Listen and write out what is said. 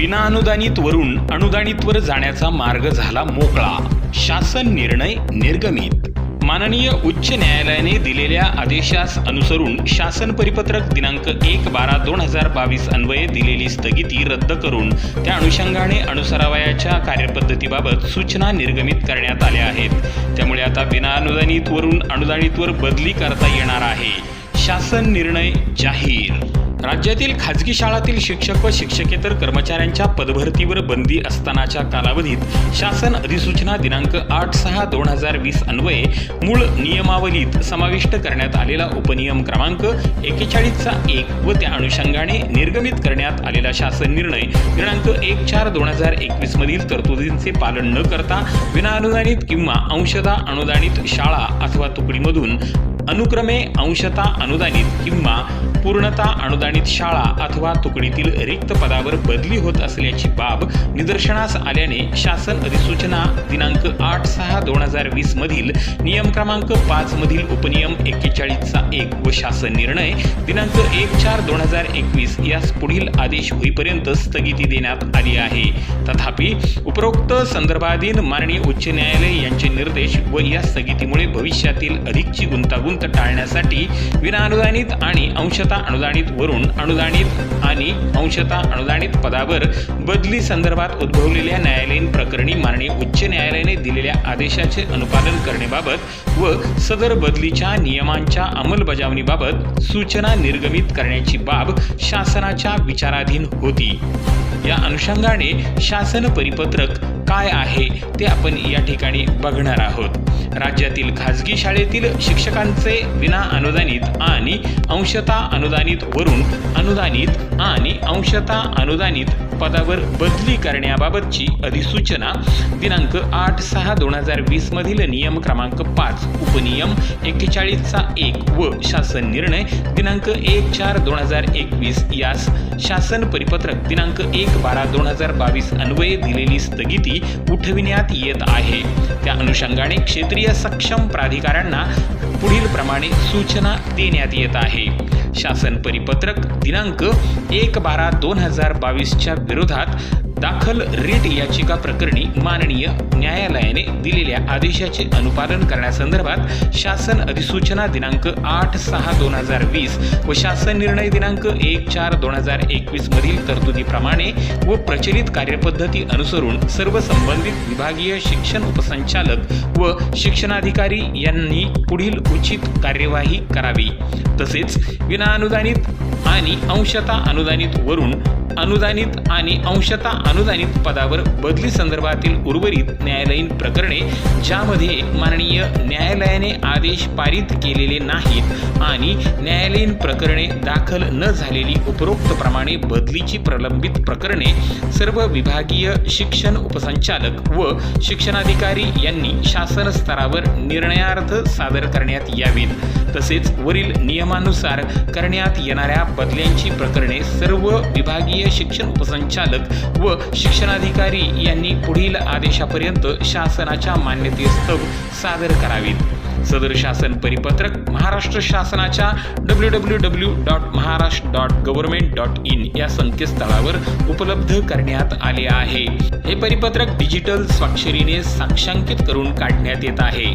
विनाअनुदानित वरून अनुदानितवर जाण्याचा मार्ग झाला मोकळा. शासन निर्णय निर्गमित. माननीय उच्च न्यायालयाने दिलेल्या आदेशास अनुसरून शासन परिपत्रक दिनांक एक बारा दोन हजार बावीस अन्वये दिलेली स्थगिती रद्द करून त्या अनुषंगाने अनुसरावयाच्या कार्यपद्धतीबाबत सूचना निर्गमित करण्यात आल्या आहेत. त्यामुळे आता विनाअनुदानित वरून अनुदानितवर बदली करता येणार आहे. शासन निर्णय जाहीर. राज्यातील खाजगी शाळातील शिक्षक व शिक्षकेतर कर्मचाऱ्यांच्या पदभरतीवर बंदी असतानाच्या कालावधीत शासन अधिसूचना दिनांक आठ सहा दोन हजार वीस अन्वये मूळ नियमावलीत समाविष्ट करण्यात आलेला उपनियम क्रमांक एकेचाळीसचा एक व त्या अनुषंगाने निर्गमित करण्यात आलेला शासन निर्णय दिनांक एक चार दोन हजार एकवीस मधील तरतुदींचे पालन न करता विनाअनुदानित किंवा अंशदा अनुदानित शाळा अथवा तुकडीमधून अनुक्रमे अंशता अनुदानित किंवा पूर्णता अनुदानित शाळा अथवा तुकडीतील रिक्त पदावर बदली होत असल्याची बाब निदर्शनास आल्याने शासन अधिसूचना दिनांक आठ सहा दोन हजार वीस मधील नियम क्रमांक पाच मधील उपनियम एक्केचाळीसचा एक व शासन निर्णय दिनांक एक चार दोन हजार एकवीस यास पुढील आदेश होईपर्यंत स्थगिती देण्यात आली आहे. तथापि उपरोक्त संदर्भाधीन माननीय उच्च न्यायालय यांचे निर्देश व या स्थगितीमुळे भविष्यातील अधिकची गुंतागुंत टाळण्यासाठी विनाअनुदानित आणि अंशता अनुदानित वरून अनुदानित आणि अंशता अनुदानित पदावर बदली संदर्भात उद्भवलेल्या न्यायालयीन प्रकरणी माननीय उच्च न्यायालयाने दिलेल्या आदेशाचे अनुपालन करण्याबाबत व सदर बदलीच्या नियमांच्या अंमलबजावणीबाबत सूचना निर्गमित करण्याची बाब शासनाच्या विचाराधीन होती. या अनुषंगाने शासन परिपत्रक काय आहे ते आपण या ठिकाणी बघणार आहोत. राज्यातील खाजगी शाळेतील शिक्षकांचे विना अनुदानित आणि अंशता अनुदानित वरून अनुदानित आणि अंशता अनुदानित पदावर बदली करण्याबाबतची अधिसूचना दिनांक आठ सहा दोन हजार वीस मधील नियम क्रमांक पाच उपनियम एक्केचाळीसचा एक व शासन निर्णय दिनांक एक चार दोन हजार एकवीस यास शासन परिपत्रक दिनांक एक बारा दोन हजार बावीस अन्वये दिलेली स्थगिती उठविण्यात येत आहे. त्या अनुषंगाने क्षेत्रीय सक्षम प्राधिकाऱ्यांना पुढील प्रमाणे सूचना देण्यात येत आहे. शासन परिपत्रक दिनांक एक बारा दोन हजार बावीसच्या विरोधात दाखल रिट याचिका प्रकरणी माननीय न्यायालयाने दिलेल्या आदेशाचे अनुपालन करण्यासंदर्भात शासन अधिसूचना दिनांक आठ सहा दोन हजार वीस व शासन निर्णय दिनांक एक चार दोन हजार एकवीस मधील तरतुदीप्रमाणे व प्रचलित कार्यपद्धती अनुसरून सर्व संबंधित विभागीय शिक्षण उपसंचालक व शिक्षणाधिकारी यांनी पुढील उचित कार्यवाही करावी. तसेच विनाअनुदानित आणि अंशतः अनुदानित वरून अनुदानित आणि अंशतः अनुदानित पदावर बदली संदर्भातील उर्वरित न्यायालयीन प्रकरणे ज्यामध्ये माननीय न्यायालयाने आदेश पारित केलेले नाहीत आणि न्यायालयीन प्रकरणे दाखल न झालेली उपरोक्त प्रमाणे बदलीची प्रलंबित प्रकरणे सर्व विभागीय शिक्षण उपसंचालक व शिक्षणाधिकारी यांनी शासन स्तरावर निर्णयार्थ सादर करण्यात यावीत. तसेच वरील नियमानुसार करण्यात येणाऱ्या बदल्यांची प्रकरणे सर्व विभागीय शिक्षण उपसंचालक व शिक्षणाधिकारी यांनी पुढील आदेशापर्यंत शासनाच्या मान्यतेस्तव सादर करावीत. सदर शासन परिपत्रक महाराष्ट्र शासनाच्या W W W dot Maharashtra dot government dot in या संकेतस्थळावर उपलब्ध करण्यात आले आहे. हे परिपत्रक डिजिटल स्वाक्षरीने साक्षांकित करून काढण्यात येत आहे.